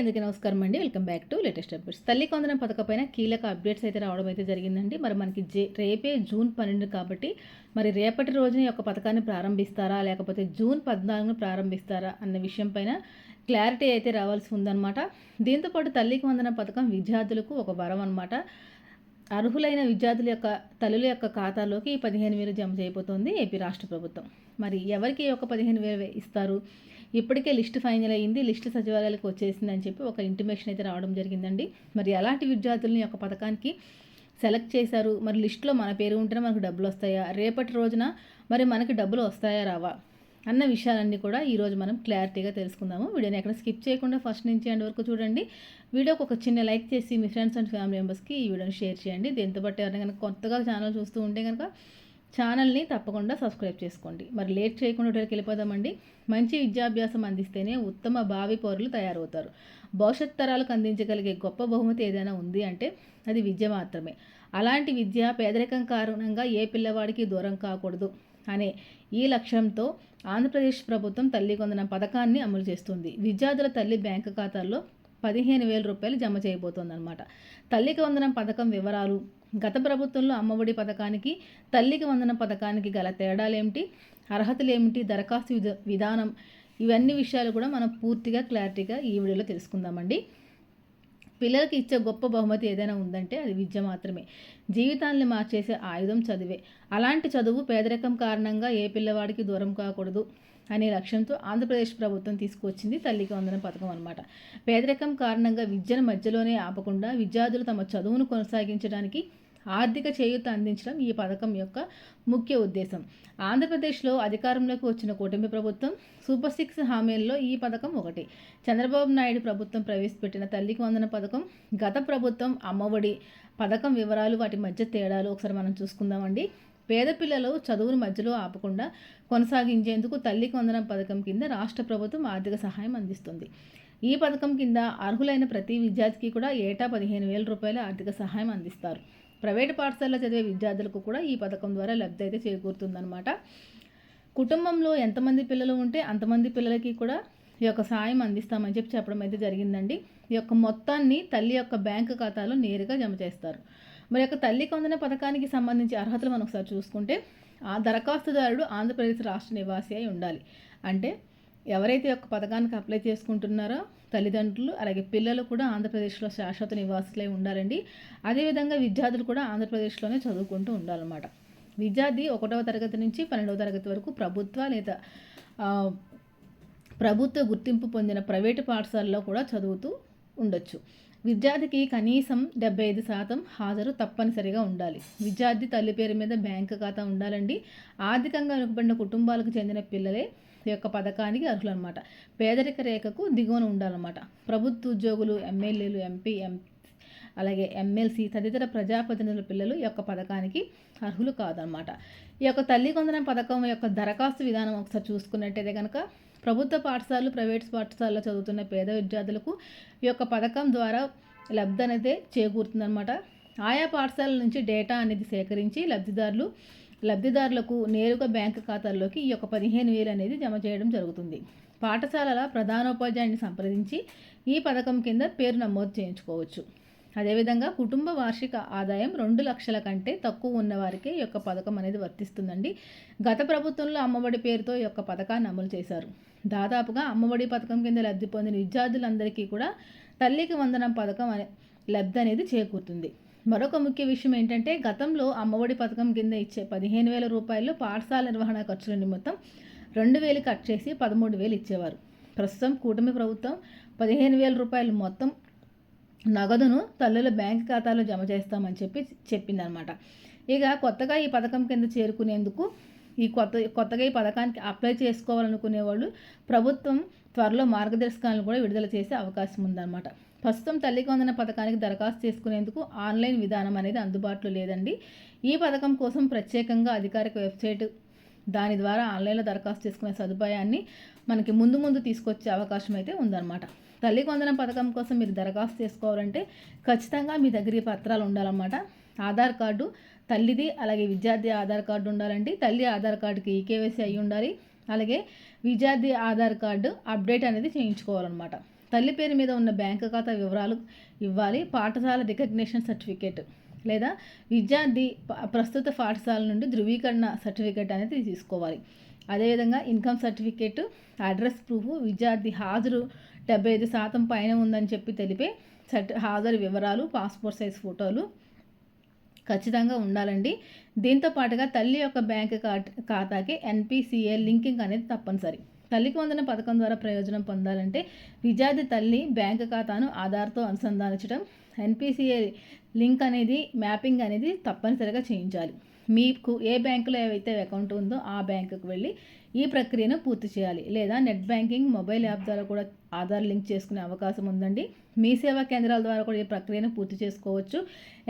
అందరికీ నమస్కారం అండి. Welcome back to latest updates. తల్లి కొందరం పథకపైన కీలక అప్డేట్స్ అయితే రావడం అయితే జరిగిందండి. మరి మనకి జే రేపే జూన్ పన్నెండు కాబట్టి మరి రేపటి రోజున యొక్క పథకాన్ని ప్రారంభిస్తారా? లేకపోతే జూన్ పద్నాలుగున ప్రారంభిస్తారా? అన్న విషయం పైన క్లారిటీ అయితే రావాల్సి ఉందన్నమాట. దీంతోపాటు తల్లికి వందన పథకం విద్యార్థులకు ఒక వరం అనమాట అర్హులైన విద్యార్థుల యొక్క తల్లుల యొక్క ఖాతాలోకి పదిహేను వేలు జమ చేయబోతోంది ఏపీ రాష్ట్ర ప్రభుత్వం. మరి ఎవరికి ఈ యొక్క పదిహేను వేలు ఇస్తారు? ఇప్పటికే లిస్ట్ ఫైనల్ అయ్యింది లిస్ట్ సచివాలయాలకు వచ్చేసింది అని చెప్పి ఒక ఇంటిమేషన్ అయితే రావడం జరిగిందండి. మరి అలాంటి విద్యార్థులని ఒక పథకానికి సెలెక్ట్ చేశారు? మరి లిస్ట్లో మన పేరు ఉంటేనే మనకు డబ్బులు వస్తాయా? రేపటి రోజున మరి మనకి డబ్బులు వస్తాయా రావా? అన్న విషయాలన్నీ కూడా ఈరోజు మనం క్లారిటీగా తెలుసుకుందాము. వీడియోని ఎక్కడ స్కిప్ చేయకుండా ఫస్ట్ నుంచి ఎండ్ వరకు చూడండి. వీడియోకి ఒక చిన్న లైక్ చేసి మీ ఫ్రెండ్స్ అండ్ ఫ్యామిలీ మెంబర్స్కి ఈ వీడియోని షేర్ చేయండి. దీంతో పాటు ఎవరైనా కనుక కొత్తగా ఛానల్ చూస్తూ ఉంటే కనుక ఛానల్ని తప్పకుండా సబ్స్క్రైబ్ చేసుకోండి. మరి లేట్ చేయకుండా వీడియోకి వెళ్ళిపోదామండి? మంచి విద్యాభ్యాసం అందిస్తేనే ఉత్తమ భావి పౌరులు తయారవుతారు. భవిష్యత్ తరాలకు అందించగలిగే గొప్ప బహుమతి ఏదైనా ఉంది అంటే అది విద్య మాత్రమే. అలాంటి విద్య పేదరికం కారణంగా ఏ పిల్లవాడికి దూరం కాకూడదు అనే ఈ లక్ష్యంతో ఆంధ్రప్రదేశ్ ప్రభుత్వం తల్లి కొందన పథకాన్ని అమలు చేస్తుంది. విద్యార్థుల తల్లి బ్యాంకు ఖాతాల్లో పదిహేను వేల రూపాయలు జమ చేయబోతోందన్నమాట. తల్లికి వందనం పథకం వివరాలు గత ప్రభుత్వంలో అమ్మఒడి పథకానికి తల్లికి వందన పథకానికి గల తేడాలేమిటి? అర్హతలు ఏమిటి దరఖాస్తు విధానం. ఇవన్నీ విషయాలు కూడా మనం పూర్తిగా క్లారిటీగా ఈ వీడియోలో తెలుసుకుందామండి. పిల్లలకి ఇచ్చే గొప్ప బహుమతి ఏదైనా ఉందంటే అది విద్య మాత్రమే. జీవితాన్ని మార్చేసే ఆయుధం చదివే. అలాంటి చదువు పేదరికం కారణంగా ఏ పిల్లవాడికి దూరం కాకూడదు అనే లక్ష్యంతో ఆంధ్రప్రదేశ్ ప్రభుత్వం తీసుకొచ్చింది తల్లికి వందన పథకం అనమాట పేదరికం కారణంగా విద్యను మధ్యలోనే ఆపకుండా విద్యార్థులు తమ చదువును కొనసాగించడానికి ఆర్థిక చేయూత అందించడం ఈ పథకం యొక్క ముఖ్య ఉద్దేశం. ఆంధ్రప్రదేశ్లో అధికారంలోకి వచ్చిన కూటమి ప్రభుత్వం సూపర్ సిక్స్ హామీల్లో ఈ పథకం ఒకటి. చంద్రబాబు నాయుడు ప్రభుత్వం ప్రవేశపెట్టిన తల్లికి వందన పథకం గత ప్రభుత్వం అమ్మఒడి పథకం వివరాలు వాటి మధ్య తేడాలు ఒకసారి మనం చూసుకుందామండి. పేద పిల్లలు చదువును మధ్యలో ఆపకుండా కొనసాగించేందుకు తల్లికి వందనం పథకం కింద రాష్ట్ర ప్రభుత్వం ఆర్థిక సహాయం అందిస్తుంది. ఈ పథకం కింద అర్హులైన ప్రతి విద్యార్థికి కూడా ఏటా పదిహేను వేల రూపాయల ఆర్థిక సహాయం అందిస్తారు. ప్రైవేటు పాఠశాలలో చదివే విద్యార్థులకు కూడా ఈ పథకం ద్వారా లబ్ధి అయితే చేకూరుతుందన్నమాట. కుటుంబంలో ఎంతమంది పిల్లలు ఉంటే అంతమంది పిల్లలకి కూడా ఈ యొక్క సాయం అందిస్తామని చెప్పి చెప్పడం అయితే జరిగిందండి. ఈ యొక్క మొత్తాన్ని తల్లి యొక్క బ్యాంకు ఖాతాలో నేరుగా జమ చేస్తారు. మరి యొక్క తల్లి కొందన పథకానికి సంబంధించి అర్హతలు మనం ఒకసారి చూసుకుంటే ఆ దరఖాస్తుదారుడు ఆంధ్రప్రదేశ్ రాష్ట్ర నివాసి అయి ఉండాలి. అంటే ఎవరైతే యొక్క పథకానికి అప్లై చేసుకుంటున్నారో తల్లిదండ్రులు అలాగే పిల్లలు కూడా ఆంధ్రప్రదేశ్లో శాశ్వత నివాసులై ఉండాలండి. అదేవిధంగా విద్యార్థులు కూడా ఆంధ్రప్రదేశ్లోనే చదువుకుంటూ ఉండాలన్నమాట. విద్యార్థి ఒకటవ తరగతి నుంచి పన్నెండవ తరగతి వరకు ప్రభుత్వ లేదా ప్రభుత్వ గుర్తింపు పొందిన ప్రైవేటు పాఠశాలలో కూడా చదువుతూ ఉండొచ్చు. విద్యార్థికి కనీసం డెబ్బై ఐదు శాతం హాజరు తప్పనిసరిగా ఉండాలి. విద్యార్థి తల్లి పేరు మీద బ్యాంకు ఖాతా ఉండాలండి. ఆర్థికంగా వెనుకబడిన కుటుంబాలకు చెందిన పిల్లలే యొక్క పథకానికి అర్హులు అనమాట పేదరిక రేఖకు దిగువన ఉండాలన్నమాట. ప్రభుత్వ ఉద్యోగులు ఎమ్మెల్యేలు ఎంపీ ఎం అలాగే ఎమ్మెల్సీ తదితర ప్రజాప్రతినిధుల పిల్లలు ఈ యొక్క పథకానికి అర్హులు కాదనమాట ఈ యొక్క తల్లి కొందన పథకం యొక్క దరఖాస్తు విధానం ఒకసారి చూసుకున్నట్టయితే కనుక ప్రభుత్వ పాఠశాలలు ప్రైవేట్ పాఠశాలలో చదువుతున్న పేద విద్యార్థులకు ఈ యొక్క పథకం ద్వారా లబ్ధి అనేది చేకూరుతుందనమాట ఆయా పాఠశాలల నుంచి డేటా అనేది సేకరించి లబ్ధిదారులు లబ్ధిదారులకు నేరుగా బ్యాంకు ఖాతాల్లోకి ఈ యొక్క పదిహేను వేలు అనేది జమ చేయడం జరుగుతుంది. పాఠశాలల ప్రధానోపాధ్యాయుని సంప్రదించి ఈ పథకం కింద పేరు నమోదు చేయించుకోవచ్చు. అదేవిధంగా కుటుంబ వార్షిక ఆదాయం రెండు లక్షల కంటే తక్కువ ఉన్నవారికే ఈ యొక్క పథకం అనేది వర్తిస్తుందండి. గత ప్రభుత్వంలో అమ్మఒడి పేరుతో ఈ యొక్క పథకాన్ని అమలు చేశారు. దాదాపుగా అమ్మఒడి పథకం కింద లబ్ధి పొందిన విద్యార్థులందరికీ కూడా తల్లికి వందనం పథకం అనే లబ్ధి అనేది చేకూరుతుంది. మరొక ముఖ్య విషయం ఏంటంటే గతంలో అమ్మఒడి పథకం కింద ఇచ్చే పదిహేను వేల రూపాయలు పాఠశాల నిర్వహణ ఖర్చుల నిమిత్తం రెండు వేలు కట్ చేసి పదమూడు వేలు ఇచ్చేవారు. ప్రస్తుతం కూటమి ప్రభుత్వం పదిహేను వేల రూపాయలు మొత్తం నగదును తల్లుల బ్యాంక్ ఖాతాలో జమ చేస్తామని చెప్పి చెప్పిందనమాట ఇక కొత్తగా ఈ పథకం కింద చేరుకునేందుకు ఈ కొత్త కొత్తగా ఈ పథకానికి అప్లై చేసుకోవాలనుకునే వాళ్ళు ప్రభుత్వం త్వరలో మార్గదర్శకాలను కూడా విడుదల చేసే అవకాశం ఉందన్నమాట. ప్రస్తుతం తల్లికి వందన పథకానికి దరఖాస్తు చేసుకునేందుకు ఆన్లైన్ విధానం అనేది అందుబాటులో లేదండి. ఈ పథకం కోసం ప్రత్యేకంగా అధికారిక వెబ్సైట్ దాని ద్వారా ఆన్లైన్లో దరఖాస్తు చేసుకునే సదుపాయాన్ని మనకి ముందు ముందు తీసుకొచ్చే అవకాశం అయితే ఉందన్నమాట. తల్లి వందన పథకం కోసం మీరు దరఖాస్తు చేసుకోవాలంటే ఖచ్చితంగా మీ దగ్గర పత్రాలు ఉండాలన్నమాట. ఆధార్ కార్డు తల్లిది అలాగే విద్యార్థి ఆధార్ కార్డు ఉండాలండి. తల్లి ఆధార్ కార్డుకి ఈకేవైసీ అయి ఉండాలి. అలాగే విద్యార్థి ఆధార్ కార్డు అప్డేట్ అనేది చేయించుకోవాలన్నమాట. తల్లి పేరు మీద ఉన్న బ్యాంకు ఖాతా వివరాలు ఇవ్వాలి పాఠశాల రికగ్నిషన్ సర్టిఫికేట్ లేదా విద్యార్థి ప్రస్తుత పాఠశాల నుండి ధృవీకరణ సర్టిఫికేట్ అనేది తీసుకోవాలి. అదేవిధంగా ఇన్కమ్ సర్టిఫికేట్ అడ్రస్ ప్రూఫ్ విద్యార్థి హాజరు డెబ్బై ఐదు శాతం పైన ఉందని చెప్పి తెలిపే సర్టి హాజరు వివరాలు పాస్పోర్ట్ సైజ్ ఫోటోలు ఖచ్చితంగా ఉండాలండి. దీంతో పాటుగా తల్లి యొక్క బ్యాంక్ ఖాతాకి ఎన్పిసిఏ లింకింగ్ అనేది తప్పనిసరి. తల్లికి వందన పథకం ద్వారా ప్రయోజనం పొందాలంటే విద్యార్థి తల్లి బ్యాంక్ ఖాతాను ఆధార్తో అనుసంధానించడం ఎన్పిసిఏ లింక్ అనేది మ్యాపింగ్ అనేది తప్పనిసరిగా చేయించాలి. మీకు ఏ బ్యాంకులో ఏవైతే అకౌంట్ ఉందో ఆ బ్యాంకుకు వెళ్ళి ఈ ప్రక్రియను పూర్తి చేయాలి. లేదా నెట్ బ్యాంకింగ్ మొబైల్ యాప్ ద్వారా కూడా ఆధార్ లింక్ చేసుకునే అవకాశం ఉందండి. మీ సేవా కేంద్రాల ద్వారా కూడా ఈ ప్రక్రియను పూర్తి చేసుకోవచ్చు.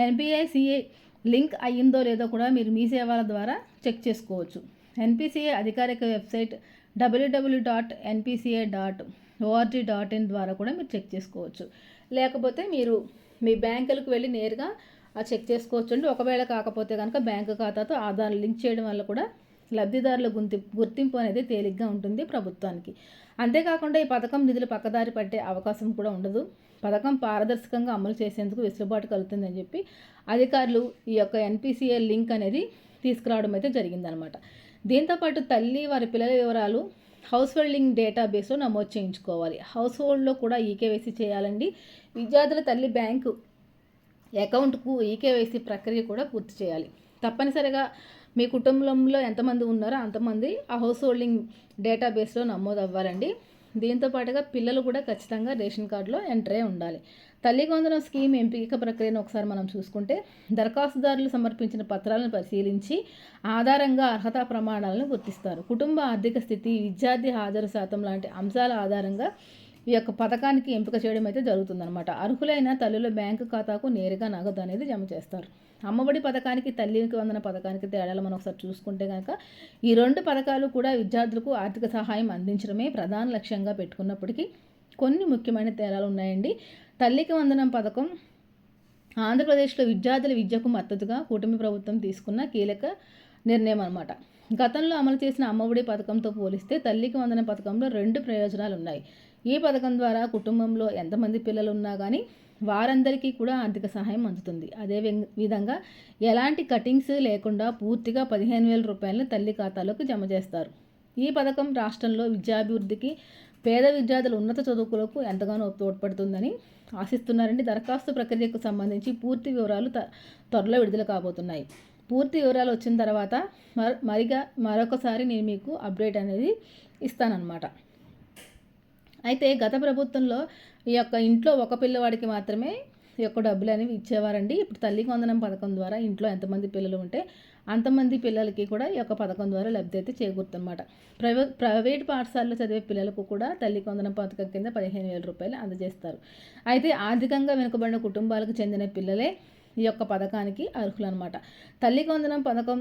ఎన్పిఐసిఐ లింక్ అయ్యిందో లేదో కూడా మీరు మీ సేవల ద్వారా చెక్ చేసుకోవచ్చు. ఎన్పిసిఏ అధికారిక website W W dot NPCI dot O R G dot in ద్వారా కూడా మీరు చెక్ చేసుకోవచ్చు. లేకపోతే మీరు మీ బ్యాంకులకు వెళ్ళి నేరుగా చెక్ చేసుకోవచ్చు అండి ఒకవేళ కాకపోతే కనుక బ్యాంకు ఖాతాతో ఆధార్ లింక్ చేయడం వల్ల కూడా లబ్ధిదారుల గుర్తి గుర్తింపు అనేది తేలిగ్గా ఉంటుంది ప్రభుత్వానికి. అంతేకాకుండా ఈ పథకం నిధులు పక్కదారి పట్టే అవకాశం కూడా ఉండదు. పథకం పారదర్శకంగా అమలు చేసేందుకు వెసులుబాటు కలుగుతుందని చెప్పి అధికారులు ఈ యొక్క ఎన్పిసిఏ లింక్ అనేది తీసుకురావడం అయితే జరిగిందనమాట. దీంతోపాటు తల్లి వారి పిల్లల వివరాలు హౌస్ హోల్డింగ్ డేటాబేస్లో నమోదు చేయించుకోవాలి. హౌస్ హోల్డ్లో కూడా ఈకేవైసీ చేయాలండి. విద్యార్థుల తల్లి బ్యాంకు అకౌంట్కు ఈకేవైసీ ప్రక్రియ కూడా పూర్తి చేయాలి. తప్పనిసరిగా మీ కుటుంబంలో ఎంతమంది ఉన్నారో అంతమంది ఆ హౌస్ హోల్డింగ్ డేటాబేస్లో నమోదు అవ్వాలండి దీంతో పాటుగా పిల్లలు కూడా ఖచ్చితంగా రేషన్ కార్డులో ఎంటర్ ఉండాలి. తల్లి కొందరం స్కీమ్ ఎంపిక ప్రక్రియను ఒకసారి మనం చూసుకుంటే దరఖాస్తుదారులు సమర్పించిన పత్రాలను పరిశీలించి ఆధారంగా అర్హత ప్రమాణాలను గుర్తిస్తారు. కుటుంబ ఆర్థిక స్థితి విద్యార్థి హాజరు శాతం లాంటి అంశాల ఆధారంగా ఈ యొక్క పథకానికి ఎంపిక చేయడం అయితే జరుగుతుందన్నమాట. అర్హులైన తల్లుల బ్యాంకు ఖాతాకు నేరుగా నగదు అనేది జమ చేస్తారు. అమ్మఒడి పథకానికి తల్లికి వందన పథకానికి తేడాలు మనం ఒకసారి చూసుకుంటే కనుక ఈ రెండు పథకాలు కూడా విద్యార్థులకు ఆర్థిక సహాయం అందించడమే ప్రధాన లక్ష్యంగా పెట్టుకున్నప్పటికీ కొన్ని ముఖ్యమైన తేడాలు ఉన్నాయండి. తల్లికి వందనం పథకం ఆంధ్రప్రదేశ్లో విద్యార్థుల విద్యకు మద్దతుగా కూటమి ప్రభుత్వం తీసుకున్న కీలక నిర్ణయం అనమాట గతంలో అమలు చేసిన అమ్మఒడి పథకంతో పోలిస్తే తల్లికి వందన పథకంలో రెండు ప్రయోజనాలు ఉన్నాయి ఈ పథకం ద్వారా కుటుంబంలో ఎంతమంది పిల్లలు ఉన్నా కానీ వారందరికీ కూడా ఆర్థిక సహాయం అందుతుంది. అదే విధంగా ఎలాంటి కటింగ్స్ లేకుండా పూర్తిగా పదిహేను వేల రూపాయలను తల్లి ఖాతాలోకి జమ చేస్తారు. ఈ పథకం రాష్ట్రంలో విద్యాభివృద్ధికి పేద విద్యార్థుల ఉన్నత చదువుకులకు ఎంతగానో తోడ్పడుతుందని ఆశిస్తున్నారండి. దరఖాస్తు ప్రక్రియకు సంబంధించి పూర్తి వివరాలు త్వరలో విడుదల కాబోతున్నాయి. పూర్తి వివరాలు వచ్చిన తర్వాత మరిగా మరొకసారి నేను మీకు అప్డేట్ అనేది ఇస్తానన్నమాట. అయితే గత ప్రభుత్వంలో ఈ యొక్క ఇంట్లో ఒక పిల్లవాడికి మాత్రమే ఈ యొక్క డబ్బులు అనేవి ఇచ్చేవారండి. ఇప్పుడు తల్లి వందనం పథకం ద్వారా ఇంట్లో ఎంతమంది పిల్లలు ఉంటే అంతమంది పిల్లలకి కూడా ఈ యొక్క పథకం ద్వారా లబ్ధి అయితే చేకూరుతుందన్నమాట. ప్రైవే ప్రైవేట్ పాఠశాలలో చదివే పిల్లలకు కూడా తల్లి కొందనం పథకం కింద పదిహేను వేల రూపాయలు అందజేస్తారు. అయితే ఆర్థికంగా వెనుకబడిన కుటుంబాలకు చెందిన పిల్లలే ఈ యొక్క పథకానికి అర్హులు అనమాట తల్లి కొందనం పథకం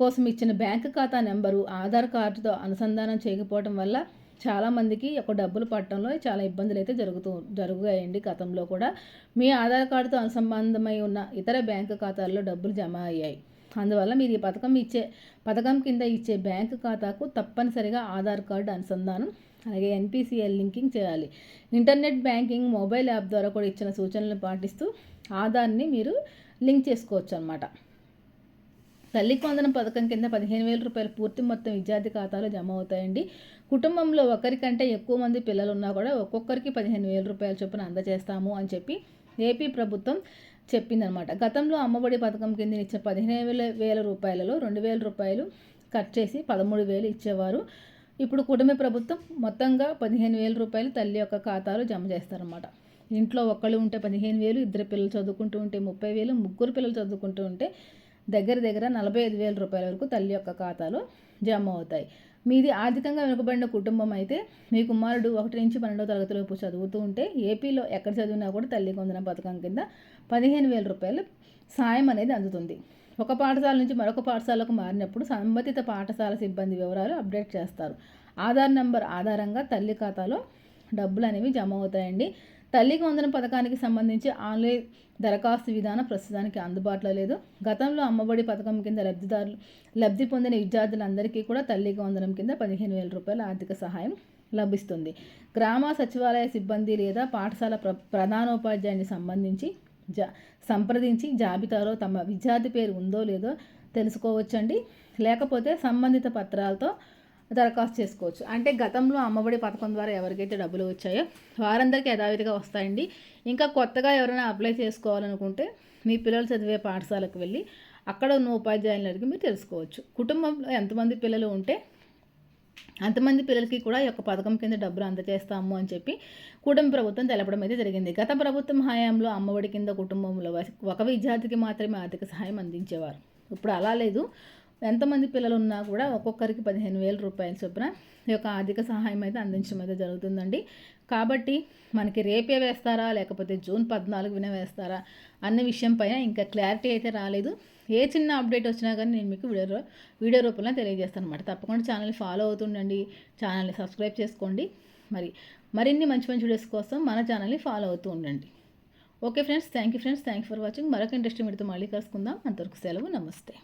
కోసం ఇచ్చిన బ్యాంకు ఖాతా నెంబరు ఆధార్ కార్డుతో అనుసంధానం చేయకపోవడం వల్ల చాలామందికి ఒక డబ్బులు పట్టడంలో చాలా ఇబ్బందులు అయితే జరుగుతూ జరుగుతాయండి గతంలో కూడా. మీ ఆధార్ కార్డుతో అనుసంబంధమై ఉన్న ఇతర బ్యాంకు ఖాతాల్లో డబ్బులు జమ అయ్యాయి. అందువల్ల మీరు ఈ పథకం ఇచ్చే పథకం కింద ఇచ్చే బ్యాంకు ఖాతాకు తప్పనిసరిగా ఆధార్ కార్డు అనుసంధానం అలాగే ఎన్పిసిఎల్ లింకింగ్ చేయాలి. ఇంటర్నెట్ బ్యాంకింగ్ మొబైల్ యాప్ ద్వారా కూడా ఇచ్చిన సూచనలు పాటిస్తూ ఆధార్ని మీరు లింక్ చేసుకోవచ్చు అనమాట తల్లి వందనం పథకం కింద పదిహేను వేల రూపాయలు పూర్తి మొత్తం విద్యార్థి ఖాతాలో జమ అవుతాయండి. కుటుంబంలో ఒకరికంటే ఎక్కువ మంది పిల్లలు ఉన్నా కూడా ఒక్కొక్కరికి పదిహేను వేల రూపాయల చొప్పున అందజేస్తాము అని చెప్పి ఏపీ ప్రభుత్వం చెప్పిందనమాట గతంలో అమ్మఒడి పథకం కింద ఇచ్చే పదిహేను వేల వేల రూపాయలలో రెండు వేల రూపాయలు కట్ చేసి పదమూడు వేలు ఇచ్చేవారు. ఇప్పుడు కుటుంబ ప్రభుత్వం మొత్తంగా పదిహేను వేల రూపాయలు తల్లి యొక్క ఖాతాలో జమ చేస్తారన్నమాట. ఇంట్లో ఒక్కళ్ళు ఉంటే పదిహేను వేలు ఇద్దరు పిల్లలు చదువుకుంటూ ఉంటే ముప్పై వేలు ముగ్గురు పిల్లలు చదువుకుంటూ ఉంటే దగ్గర దగ్గర నలభై ఐదు వేల రూపాయల వరకు తల్లి యొక్క ఖాతాలో జమ అవుతాయి. మీది ఆర్థికంగా వెనుకబడిన కుటుంబం అయితే మీ కుమారుడు ఒకటి నుంచి పన్నెండో తరగతిలోపు చదువుతూ ఉంటే ఏపీలో ఎక్కడ చదివినా కూడా తల్లి కొందన పథకం కింద పదిహేను వేల రూపాయలు సాయం అనేది అందుతుంది. ఒక పాఠశాల నుంచి మరొక పాఠశాలకు మారినప్పుడు సంబంధిత పాఠశాల సిబ్బంది వివరాలు అప్డేట్ చేస్తారు. ఆధార్ నెంబర్ ఆధారంగా తల్లి ఖాతాలో డబ్బులు అనేవి జమ అవుతాయండి. తల్లికి వందన పథకానికి సంబంధించి ఆన్లైన్ దరఖాస్తు విధానం ప్రస్తుతానికి అందుబాటులో లేదు. గతంలో అమ్మఒడి పథకం కింద లబ్ధిదారులు లబ్ధి పొందిన విద్యార్థులందరికీ కూడా తల్లికి వందనం కింద పదిహేను వేల రూపాయల ఆర్థిక సహాయం లభిస్తుంది. గ్రామ సచివాలయ సిబ్బంది లేదా పాఠశాల ప్ర ప్రధానోపాధ్యాయుని సంబంధించి జా సంప్రదించి జాబితాలో తమ విద్యార్థి పేరు ఉందో లేదో తెలుసుకోవచ్చండి. లేకపోతే సంబంధిత పత్రాలతో దరఖాస్తు చేసుకోవచ్చు. అంటే గతంలో అమ్మఒడి పథకం ద్వారా ఎవరికైతే డబ్బులు వచ్చాయో వారందరికీ యథావిధిగా వస్తాయండి. ఇంకా కొత్తగా ఎవరైనా అప్లై చేసుకోవాలనుకుంటే మీ పిల్లలు చదివే పాఠశాలకు వెళ్ళి అక్కడ ఉన్న ఉపాధ్యాయులను అడిగి మీరు తెలుసుకోవచ్చు. కుటుంబంలో ఎంతమంది పిల్లలు ఉంటే అంతమంది పిల్లలకి కూడా ఈ యొక్క పథకం కింద డబ్బులు అందజేస్తాము అని చెప్పి కుటుంబ ప్రభుత్వం తెలపడం అయితే జరిగింది. గత ప్రభుత్వం హయాంలో అమ్మఒడి కింద కుటుంబంలో ఒక విద్యార్థికి మాత్రమే ఆర్థిక సహాయం అందించేవారు. ఇప్పుడు అలా లేదు. ఎంతమంది పిల్లలు ఉన్నా కూడా ఒక్కొక్కరికి పదిహేను వేల రూపాయల చొప్పున ఈ యొక్క ఆర్థిక సహాయం అయితే అందించడం అయితే జరుగుతుందండి. కాబట్టి మనకి రేపే వేస్తారా లేకపోతే జూన్ పద్నాలుగున వేస్తారా అన్న విషయం పైన ఇంకా క్లారిటీ అయితే రాలేదు. ఏ చిన్న అప్డేట్ వచ్చినా కానీ నేను మీకు వీడియో వీడియో రూపంలో తెలియజేస్తాను అనమాట తప్పకుండా ఛానల్ని ఫాలో అవుతుండండి ఛానల్ని సబ్స్క్రైబ్ చేసుకోండి. మరి మరిన్ని మంచి మంచి వీడియోస్ కోసం మన ఛానల్ని ఫాలో అవుతూ ఉండండి. Okay friends thank you friends thank you for watching. మరొక ఇంట్రెస్టింగ్ వీడితో మళ్ళీ కలుసుకుందాం. అంతవరకు సెలవు నమస్తే.